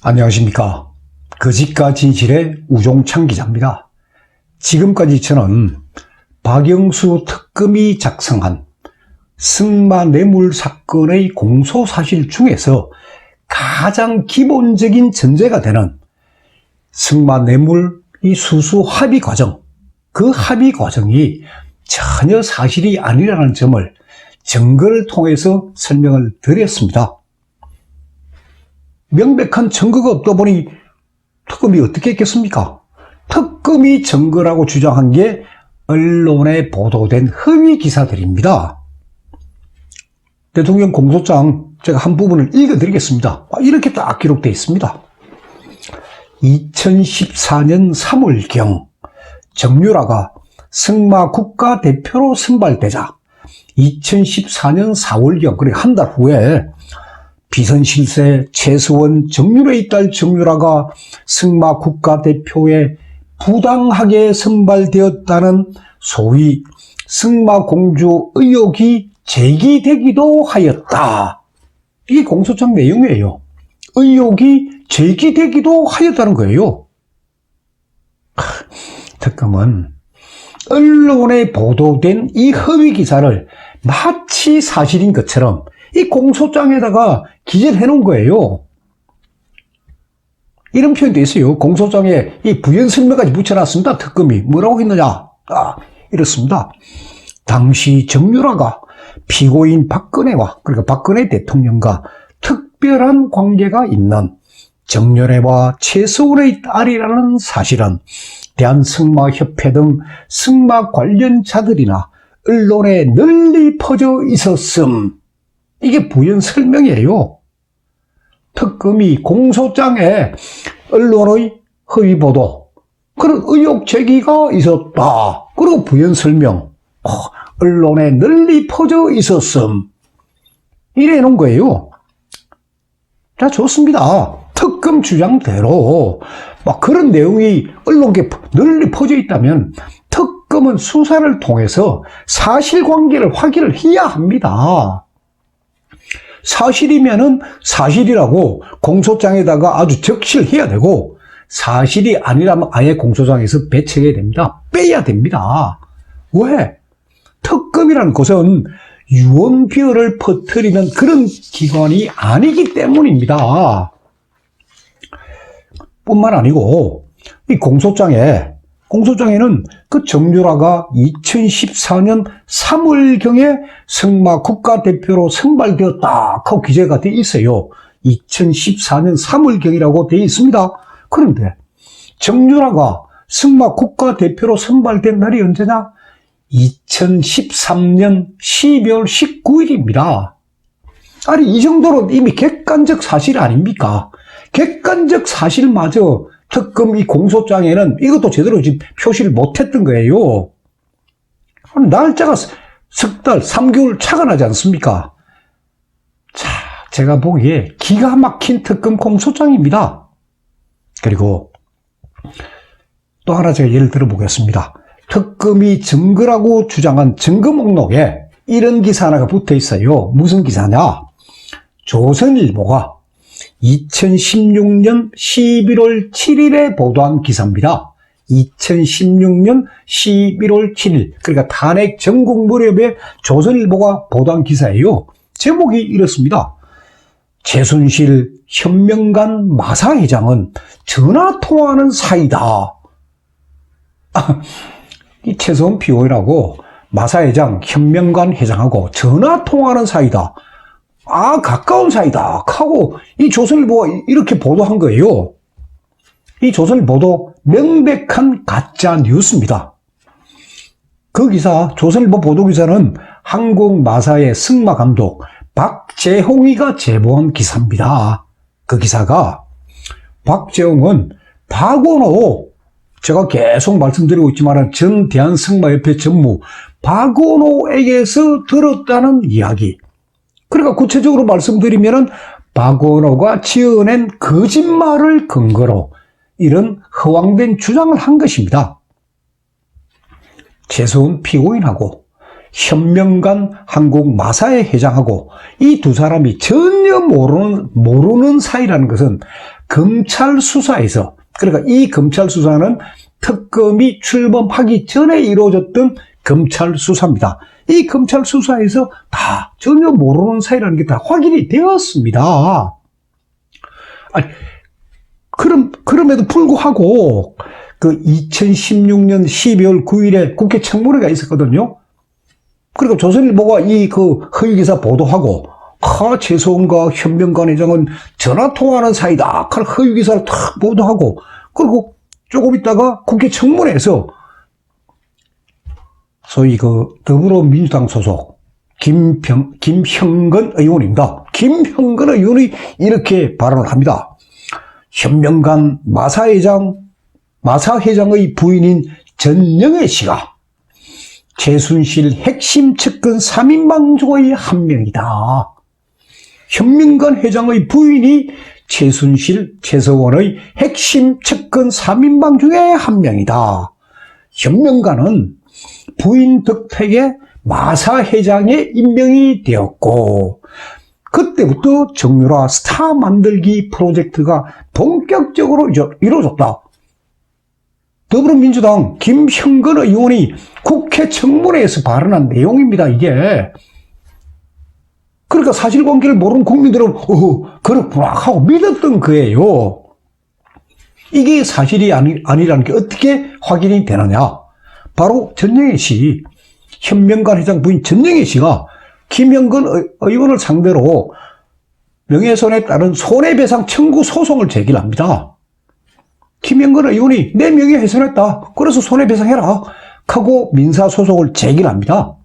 안녕하십니까. 거짓과 진실의 우종창 기자입니다. 지금까지 저는 박영수 특검이 작성한 승마 뇌물 사건의 공소 사실 중에서 가장 기본적인 전제가 되는 승마 뇌물 이 수수 합의 과정, 그 합의 과정이 전혀 사실이 아니라는 점을 증거를 통해서 설명을 드렸습니다. 명백한 증거가 없다 보니 특검이 어떻게 했겠습니까? 특검이 증거라고 주장한 게 언론에 보도된 허위 기사들입니다. 대통령 공소장 제가 한 부분을 읽어드리겠습니다. 아, 이렇게 딱 기록되어 있습니다. 2014년 3월경 정유라가 승마 국가대표로 선발되자 2014년 4월경 그러니까 한달 후에 비선실세 최수원 정유라의 딸 정유라가 승마 국가대표에 부당하게 선발되었다는 소위 승마공주 의혹이 제기되기도 하였다. 이게 공소장 내용이에요. 의혹이 제기되기도 하였다는 거예요. 하, 특검은 언론에 보도된 이 허위 기사를 마치 사실인 것처럼 이 공소장에다가 기재를 해놓은 거예요. 이런 표현도 있어요. 공소장에 이 부연 설명까지 붙여놨습니다. 특검이 뭐라고 했느냐? 아, 이렇습니다. 당시 정유라가 피고인 박근혜와 그러니까 박근혜 대통령과 특별한 관계가 있는 정연회와 최서울의 딸이라는 사실은 대한승마협회 등 승마 관련자들이나 언론에 널리 퍼져 있었음. 이게 부연 설명이에요. 특검이 공소장에 언론의 허위 보도, 그런 의혹 제기가 있었다. 그리고 부연 설명, 어, 언론에 널리 퍼져 있었음. 이래 놓은 거예요. 자, 좋습니다. 특검 주장대로 막 그런 내용이 언론에 널리 퍼져 있다면 특검은 수사를 통해서 사실관계를 확인을 해야 합니다. 사실이면은 사실이라고 공소장에다가 아주 적실해야 되고 사실이 아니라면 아예 공소장에서 배척해야 됩니다. 빼야 됩니다. 왜? 특검이라는 곳은 유언비어를 퍼뜨리는 그런 기관이 아니기 때문입니다. 뿐만 아니고 이 공소장에 공소장에는 그 정유라가 2014년 3월경에 승마 국가대표로 선발되었다 하고 기재가 되어 있어요. 2014년 3월경이라고 되어 있습니다. 그런데 정유라가 승마 국가대표로 선발된 날이 언제냐? 2013년 12월 19일입니다. 아니, 이 정도로 이미 객관적 사실 아닙니까? 객관적 사실마저 특검 이 공소장에는 이것도 제대로 지금 표시를 못했던 거예요. 날짜가 석 달, 3개월 차가 나지 않습니까? 자, 제가 보기에 기가 막힌 특검 공소장입니다. 그리고 또 하나 제가 예를 들어보겠습니다. 특검이 증거라고 주장한 증거 목록에 이런 기사 하나가 붙어 있어요. 무슨 기사냐? 조선일보가 2016년 11월 7일에 보도한 기사입니다. 2016년 11월 7일, 그러니까 탄핵 전국 무렵에 조선일보가 보도한 기사예요. 제목이 이렇습니다. 최순실, 현명간 마사 회장은 전화 통화하는 사이다. 이 최소한 피고인하고 마사 회장, 현명관 회장하고 전화 통화하는 사이다. 아, 가까운 사이다. 하고 이 조선일보가 이렇게 보도한 거예요. 이 조선일보도 명백한 가짜 뉴스입니다. 그 기사, 조선일보 보도 기사는 한국 마사의 승마 감독 박재홍이가 제보한 기사입니다. 그 기사가 박재홍은 박원호 제가 계속 말씀드리고 있지만 전 대한승마협회 전무 박원호에게서 들었다는 이야기. 그러니까 구체적으로 말씀드리면은 박원호가 지어낸 거짓말을 근거로 이런 허황된 주장을 한 것입니다. 최소은 피고인하고 현명간 한국 마사회 회장하고 이 두 사람이 전혀 모르는, 모르는 사이라는 것은 검찰 수사에서, 그러니까 이 검찰 수사는 특검이 출범하기 전에 이루어졌던 검찰 수사입니다. 이 검찰 수사에서 다 전혀 모르는 사이라는 게 다 확인이 되었습니다. 아니, 그럼, 그럼에도 불구하고, 그 2016년 12월 9일에 국회 청문회가 있었거든요. 그리고 조선일보가 이 그 허위기사 보도하고, 하, 최소원과 현명관 회장은 전화통화하는 사이다. 그 허위기사를 탁 보도하고, 그리고 조금 있다가 국회 청문회에서 소위 그 더불어민주당 소속 김평, 김형근 의원입니다. 김형근 의원이 이렇게 발언을 합니다. 현명관 마사회장, 마사회장의 부인인 전영애 씨가 최순실 핵심 측근 3인방 중의 한 명이다. 현민관 회장의 부인이 최순실, 최서원의 핵심 측근 3인방 중에 한 명이다. 현명관은 부인 덕택에 마사 회장에 임명이 되었고, 그때부터 정유라 스타 만들기 프로젝트가 본격적으로 이루어졌다. 더불어민주당 김형근 의원이 국회 청문회에서 발언한 내용입니다, 이게. 그러니까 사실관계를 모르는 국민들은, 어, 그렇구나 하고 믿었던 거예요. 이게 사실이 아니, 아니라는 게 어떻게 확인이 되느냐. 바로 전영애 씨, 현명관 회장 부인 전영애 씨가 김영근 의원을 상대로 명예훼손에 따른 손해배상 청구 소송을 제기합니다. 김영근 의원이 내 명예훼손했다. 그래서 손해배상해라. 하고 민사소송을 제기합니다.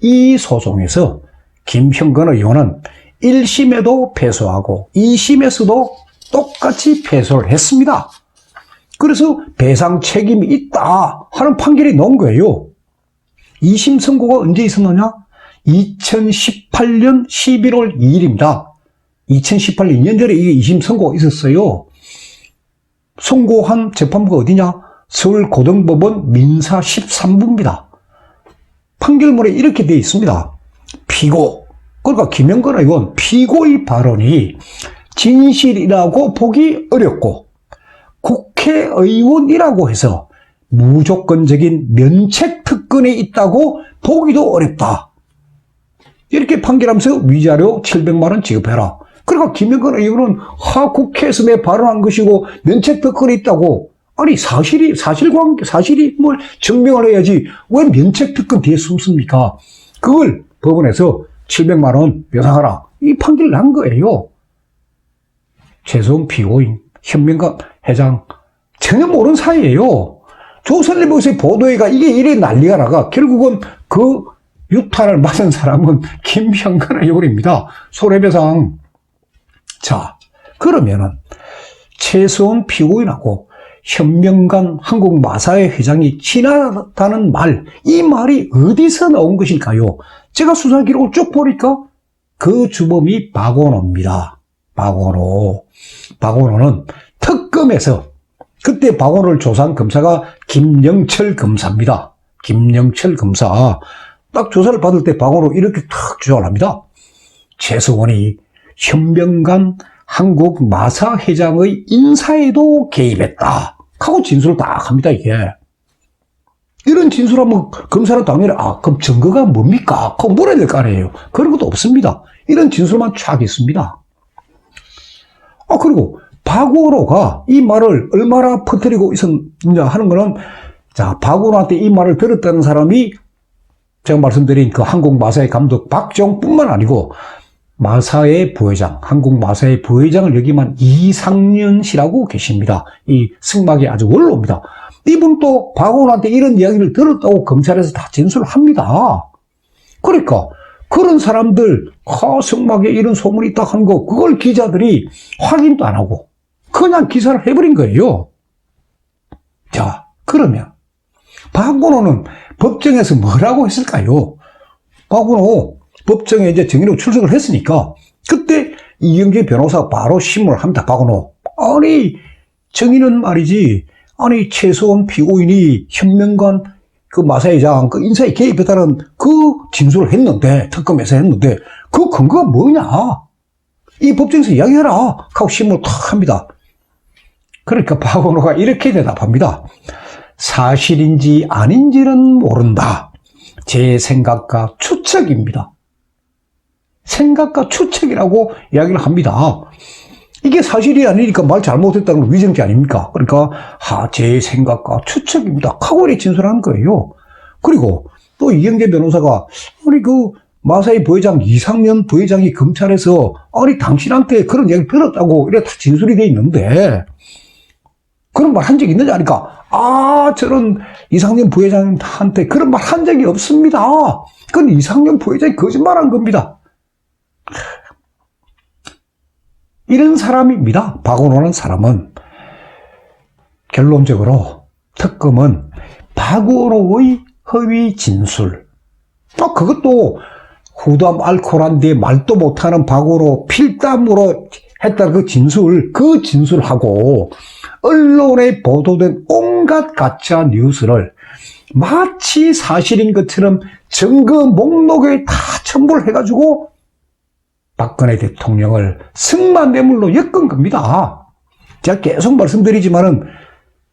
이 소송에서 김형근 의원은 1심에도 패소하고 2심에서도 똑같이 패소를 했습니다. 그래서 배상 책임이 있다 하는 판결이 나온 거예요. 2심 선고가 언제 있었느냐? 2018년 11월 2일입니다. 2018년 2년 전에 이게 2심 선고가 있었어요. 선고한 재판부가 어디냐? 서울고등법원 민사 13부입니다. 판결문에 이렇게 되어 있습니다. 피고, 그러니까 김영건 의원 피고의 발언이 진실이라고 보기 어렵고 국회의원이라고 해서 무조건적인 면책 특권이 있다고 보기도 어렵다. 이렇게 판결하면서 위자료 700만 원 지급해라. 그러니까 김영건 의원은 하 국회에서 내 발언한 것이고 면책 특권이 있다고 아니 사실이 사실관계 사실이 뭘 증명을 해야지 왜 면책 특권 뒤에 숨습니까? 그걸 법원에서 700만 원 묘상하라 이 판결을 난 거예요. 최소한 피고인 현명감 회장 전혀 모르는 사이예요. 조선일보에서의 보도회가 이게 이래 난리가 나가 결국은 그 유탄을 맞은 사람은 김형근 의원입니다. 손해배상. 자, 그러면은 최소한 피고인하고 현명관 한국마사회 회장이 친하다는 말, 이 말이 어디서 나온 것일까요? 제가 수사 기록을 쭉 보니까 그 주범이 박원호입니다. 박원호. 박원호는 특검에서 그때 박원호를 조사한 검사가 김영철 검사입니다. 김영철 검사. 딱 조사를 받을 때 박원호 이렇게 탁 주장을 합니다. 최소원이 현명관 한국 마사 회장의 인사에도 개입했다. 하고 진술을 딱 합니다, 이게. 이런 진술하면 검사는 당연히, 아, 그럼 증거가 뭡니까? 하고 물어야 될 거 아니에요. 그런 것도 없습니다. 이런 진술만 쫙 있습니다. 아, 그리고 박원호가 이 말을 얼마나 퍼뜨리고 있었느냐 하는 거는, 자, 박원호한테 이 말을 들었다는 사람이 제가 말씀드린 그 한국 마사의 감독 박정뿐만 아니고 마사의 부회장, 한국 마사의 부회장을 여기만 이상년 씨라고 계십니다. 이 승막이 아주 원로입니다. 이분도 박원호한테 이런 이야기를 들었다고 검찰에서 다 진술을 합니다. 그러니까 그런 사람들 하 승막에 이런 소문이 있다 한 거 그걸 기자들이 확인도 안 하고 그냥 기사를 해버린 거예요. 자 그러면 박원호는 법정에서 뭐라고 했을까요? 박원호 법정에 이제 증인으로 출석을 했으니까 그때 이영재 변호사가 바로 신문을 합니다. 박원호. 아니 증인은 말이지 아니 최소한 피고인이 현명관 그 마사회장 그 인사에 개입했다는 그 진술을 했는데 특검에서 했는데 그 근거가 뭐냐? 이 법정에서 이야기해라 하고 신문을 탁 합니다. 그러니까 박원호가 이렇게 대답합니다. 사실인지 아닌지는 모른다. 제 생각과 추측입니다. 생각과 추측이라고 이야기를 합니다. 이게 사실이 아니니까 말 잘못했다는 건 위정죄 아닙니까? 그러니까 하, 제 생각과 추측입니다. 카고리 진술하는 거예요. 그리고 또 이경재 변호사가 우리 그 마사이 부회장 이상년 부회장이 검찰에서 아니 당신한테 그런 얘기 들었다고 이래 다 진술이 돼 있는데 그런 말 한 적 있느냐 하니까 아 저는 이상년 부회장한테 그런 말 한 적이 없습니다. 그건 이상년 부회장이 거짓말한 겁니다. 이런 사람입니다. 박원호는 사람은 결론적으로 특검은 박원호의 허위 진술. 아, 그것도 후담 알코올한데 말도 못하는 박원호 필담으로 했다 그 진술, 그 진술하고 언론에 보도된 온갖 가짜 뉴스를 마치 사실인 것처럼 증거 목록에 다 첨부를 해가지고 박근혜 대통령을 승마뇌물로 엮은 겁니다. 제가 계속 말씀드리지만은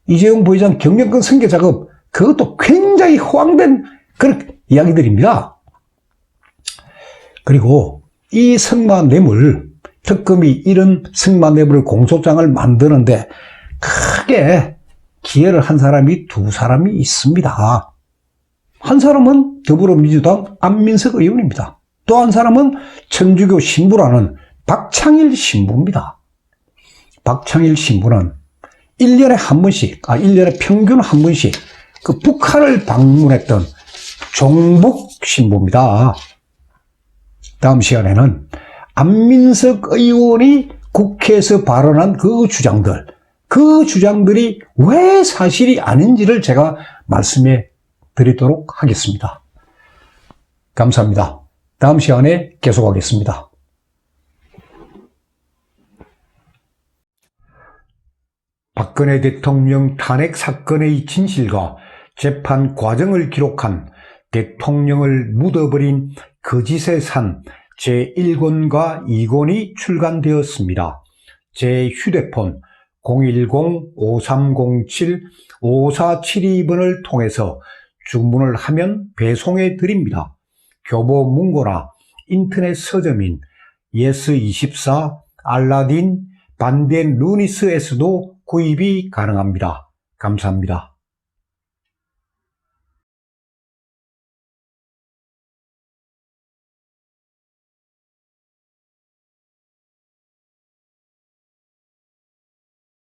이재용 부회장 경영권 승계 작업 그것도 굉장히 호황된 그런 이야기들입니다. 그리고 이 승마뇌물 특검이 이런 승마뇌물 공소장을 만드는데 크게 기여를 한 사람이 두 사람이 있습니다. 한 사람은 더불어민주당 안민석 의원입니다. 또 한 사람은 천주교 신부라는 박창일 신부입니다. 박창일 신부는 1년에 한 번씩, 아, 1년에 평균 한 번씩 그 북한을 방문했던 종북 신부입니다. 다음 시간에는 안민석 의원이 국회에서 발언한 그 주장들, 그 주장들이 왜 사실이 아닌지를 제가 말씀해 드리도록 하겠습니다. 감사합니다. 다음 시간에 계속하겠습니다. 박근혜 대통령 탄핵 사건의 진실과 재판 과정을 기록한 대통령을 묻어버린 거짓의 산 제1권과 2권이 출간되었습니다. 제 휴대폰 010-5307-5472번을 통해서 주문을 하면 배송해 드립니다. 교보 문고나 인터넷 서점인 예스24, 알라딘, 반덴 루니스에서도 구입이 가능합니다. 감사합니다.